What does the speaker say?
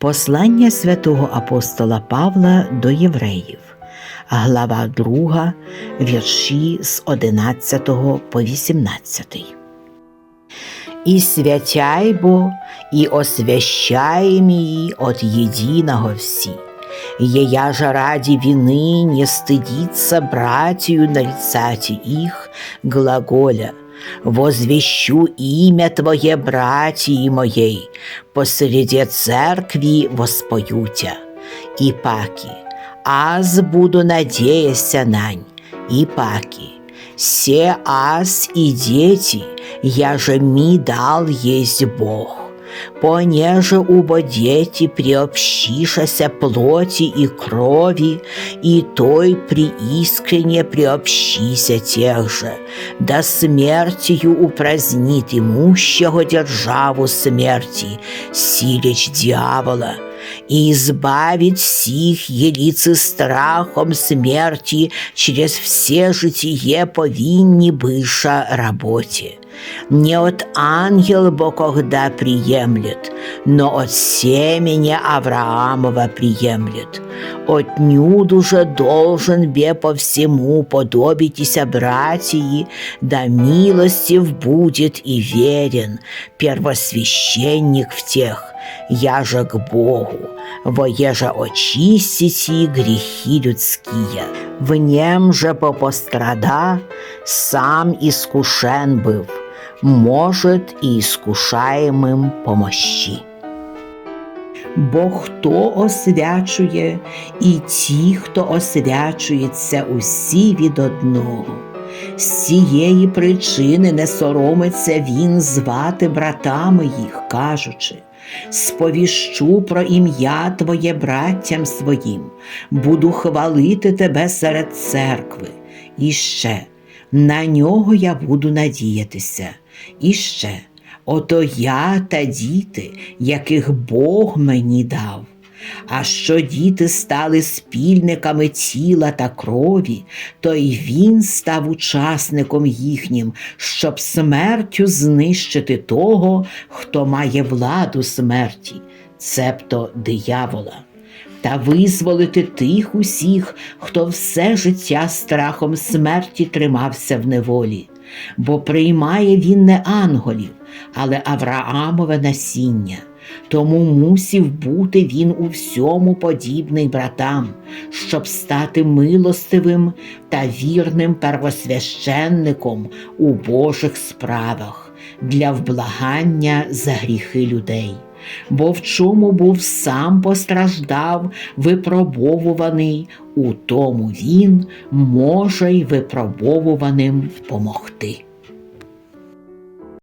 Послання святого апостола Павла до євреїв, глава 2, вірші з 11 по 18. «И святяй бо, и освящаем її от единого всі, Ея же ради вины не стыдиться братью нарицати их, глаголя, возвещу имя Твое, братьи моей, посреди церкви воспоютя, и паки, аз буду надеяся нань, и паки, се аз и дети, я же ми дал есть Бог, понеже убо дети приобщишася плоти и крови, и той приискренне приобщися тех же, да смертью упразднит имущего державу смерти, силич дьявола, и избавит сих елицы страхом смерти через все житие повинни быша работе. Не от ангел бо когда приемлет, но от семени Авраамова приемлет. Отнюдь же должен бе по всему подобитеся братьи, да милостив будет и верен, первосвященник в тех, я же к Богу, во еже очистите грехи людские. В нем же попострада, сам искушен был, может и искушаемым помощи. Бо хто освячує, і ті, хто освячується, усі від одного. З цієї причини не соромиться він звати братами їх, кажучи, сповіщу про ім'я Твоє браттям своїм, буду хвалити тебе серед церкви. І ще на нього я буду надіятися. І ще ото я та діти, яких Бог мені дав. А що діти стали спільниками тіла та крові, то й він став учасником їхнім, щоб смертю знищити того, хто має владу смерті, цебто диявола, та визволити тих усіх, хто все життя страхом смерті тримався в неволі, бо приймає він не анголів, але Авраамове насіння. Тому мусів бути він у всьому подібний братам, щоб стати милостивим та вірним первосвященником у Божих справах для вблагання за гріхи людей. Бо в чому був сам постраждав, випробовуваний, у тому він може й випробовуваним помогти.